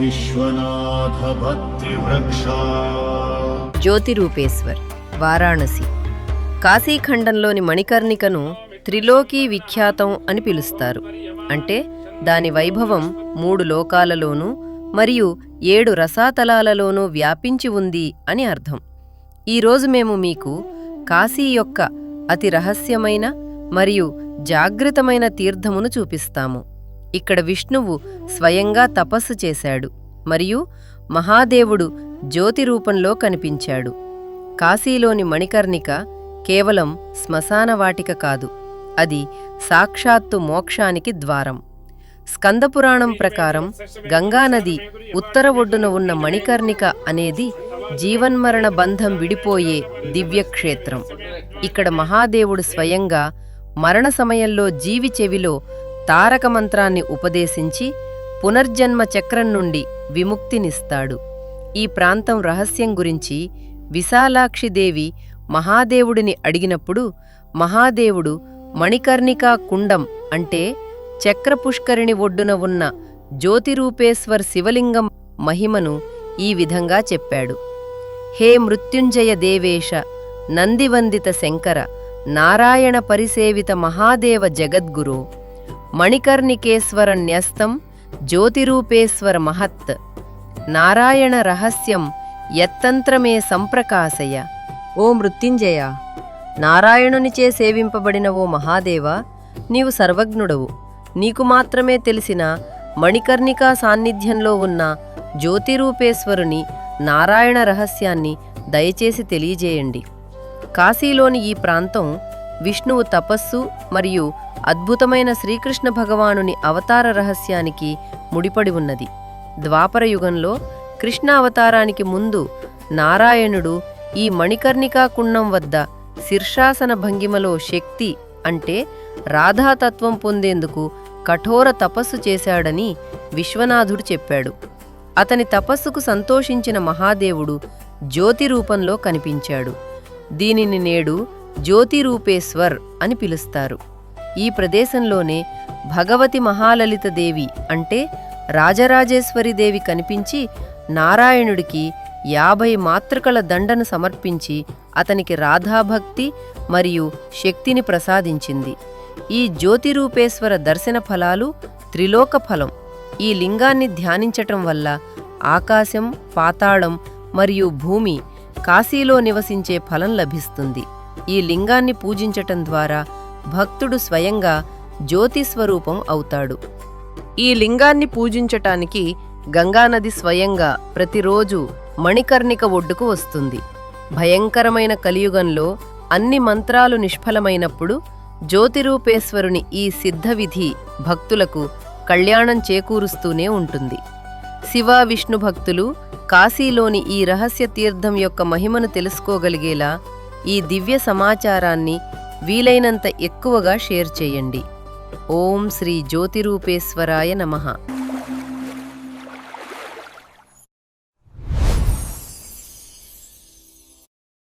విశ్వనాథ భక్తి జ్యోతిరూపేశ్వర్ వారాణసి. కాశీఖండంలోని మణికర్ణికను త్రిలోకీ విఖ్యాతం అని పిలుస్తారు. అంటే దాని వైభవం మూడు లోకాలలోనూ మరియు ఏడు రసాతలాలలోనూ వ్యాపించి ఉంది అని అర్థం. ఈరోజు మేము మీకు కాశీ యొక్క అతి రహస్యమైన మరియు జాగృతమైన తీర్థమును చూపిస్తాము. ఇక్కడ విష్ణువు స్వయంగా తపస్సు చేశాడు మరియు మహాదేవుడు జ్యోతి రూపంలో కనిపించాడు. కాశీలోని మణికర్ణిక కేవలం శ్మశానవాటిక కాదు అది సాక్షాత్తు మోక్షానికి ద్వారం. స్కందపురాణం ప్రకారం గంగానది ఉత్తర ఒడ్డున ఉన్న మణికర్ణిక అనేది జీవన్మరణ బంధం విడిపోయే దివ్యక్షేత్రం. ఇక్కడ మహాదేవుడు స్వయంగా మరణ సమయంలో జీవి చెవిలో తారక మంత్రాన్ని ఉపదేశించి పునర్జన్మ చక్రం నుండి విముక్తినిస్తాడు. ఈ ప్రాంతం రహస్యం గురించి విశాలాక్షిదేవి మహాదేవుడిని అడిగినప్పుడు మహాదేవుడు మణికర్ణికా కుండం అంటే చక్రపుష్కరిణి ఒడ్డున ఉన్న జ్యోతిరూపేశ్వర్ శివలింగం మహిమను ఈ విధంగా చెప్పాడు. హే మృత్యుంజయ దేవేశ నందివందిత శంకర నారాయణ పరిసేవిత మహాదేవ జగద్గురో మణికర్ణికేశ్వర న్యస్తం జ్యోతిరూపేశ్వర మహత్. నారాయణ రహస్యం యత్తంత్రమే సంప్రకాశయ. ఓ మృత్యుంజయ నారాయణునిచే సేవింపబడిన ఓ మహాదేవ నీవు సర్వజ్ఞుడవు. నీకు మాత్రమే తెలిసిన మణికర్ణికా సాన్నిధ్యంలో ఉన్న జ్యోతిరూపేశ్వరుని నారాయణ రహస్యాన్ని దయచేసి తెలియజేయండి. కాశీలోని ఈ ప్రాంతం విష్ణువు తపస్సు మరియు అద్భుతమైన శ్రీకృష్ణ భగవానుని అవతార రహస్యానికి ముడిపడి ఉన్నది. ద్వాపర యుగంలో కృష్ణ అవతారానికి ముందు నారాయణుడు ఈ మణికర్ణికా కుండం వద్ద శీర్షాసన భంగిమలో శక్తి అంటే రాధాతత్వం పొందేందుకు కఠోర తపస్సు చేశాడని విశ్వనాథుడు చెప్పాడు. అతని తపస్సుకు సంతోషించిన మహాదేవుడు జ్యోతి రూపంలో కనిపించాడు. దీనిని నేడు జ్యోతిరూపేశ్వర్ అని పిలుస్తారు. ఈ ప్రదేశంలోనే భగవతి మహాలలిత దేవి అంటే రాజరాజేశ్వరి దేవి కనిపించి నారాయణుడికి యాభై మాతృకల దండను సమర్పించి అతనికి రాధాభక్తి మరియు శక్తిని ప్రసాదించింది. ఈ జ్యోతిరూపేశ్వర దర్శన ఫలాలు త్రిలోక ఫలం. ఈ లింగాన్ని ధ్యానించటం వల్ల ఆకాశం పాతాళం మరియు భూమి కాశీలో నివసించే ఫలం లభిస్తుంది. ఈ లింగాన్ని పూజించటం ద్వారా భక్తుడు స్వయంగా జ్యోతిస్వరూపం అవుతాడు. ఈ లింగాన్ని పూజించటానికి గంగానది స్వయంగా ప్రతిరోజు మణికర్ణిక ఒడ్డుకు వస్తుంది. భయంకరమైన కలియుగంలో అన్ని మంత్రాలు నిష్ఫలమైనప్పుడు జ్యోతిరూపేశ్వరుని ఈ సిద్ధవిధి భక్తులకు కళ్యాణం చేకూరుస్తూనే ఉంటుంది. శివ విష్ణు భక్తులు కాశీలోని ఈ రహస్య తీర్థం యొక్క మహిమను తెలుసుకోగలిగేలా ఈ దివ్య సమాచారాన్ని వీలైనంత ఎక్కువగా షేర్ చేయండి. ఓం శ్రీ జ్యోతిరూపేశ్వరాయ నమః.